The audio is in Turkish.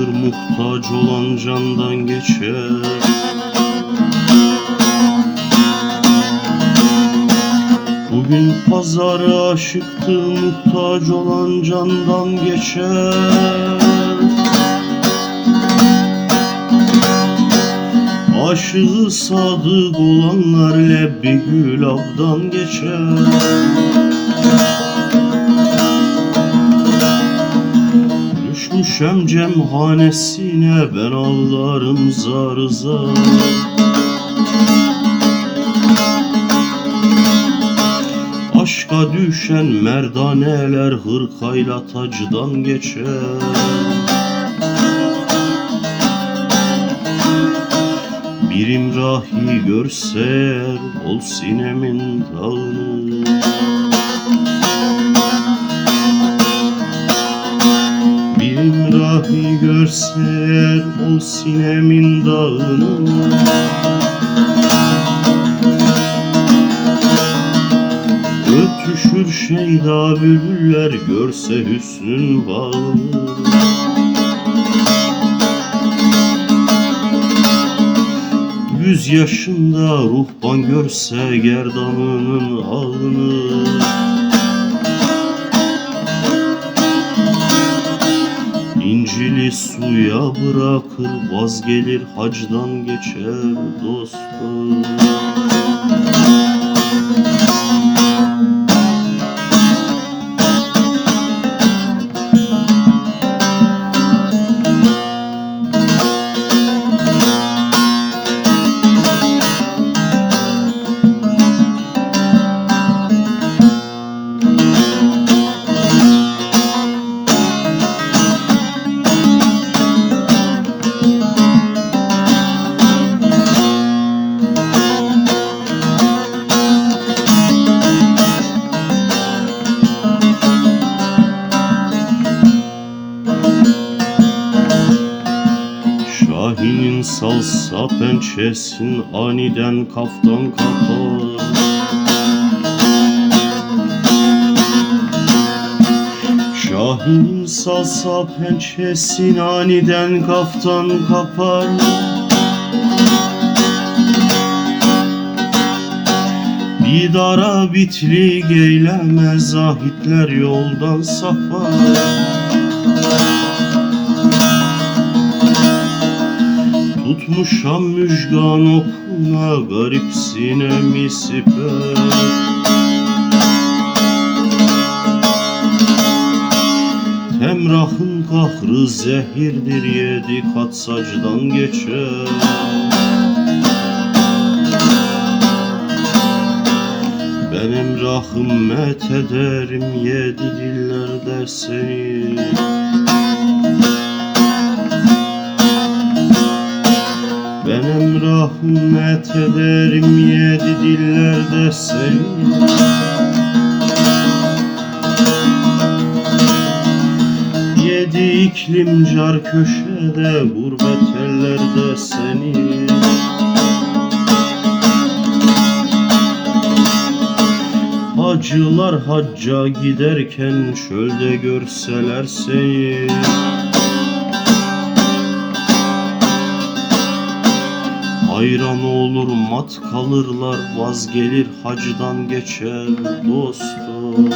muhtaç olan candan geçer. Bugün pazara aşıktı muhtaç olan candan geçer. Aşığı sadık olanlar lebbi gülabdan geçer Düşmüşem cemhanesine ben ağlarım zar zar. Aşka düşen merdaneler hırkayla tacdan geçer. Bir imrahi görse eğer ol sinemin dağını Bir imrahi görse eğer ol sinemin dağını. Ötüşür şeyda bülbüller görse hüsnün bağını. Yüz yaşında ruhban görse gerdanının ağını suya bırakır vazgelir hacdan geçer dostum salsa pençesin aniden kaftan kapar Şahinin salsa pençesin aniden kaftan kapar Didara bitli geyleme zahitler yoldan sapar Tutmuşam müjgan okuna garip sinemi siper. Temrahın kahrı zehirdir yedi kat sacdan geçer. Ben emrahım met ederim yedi dillerde seni Ben emrahım met ederim yedi dillerde seni. Yedi iklim car köşede gurbet ellerde seni. Hacılar hacca giderken çölde görseler seni Hayran olur mat kalırlar vazgelir hacdan geçer dostum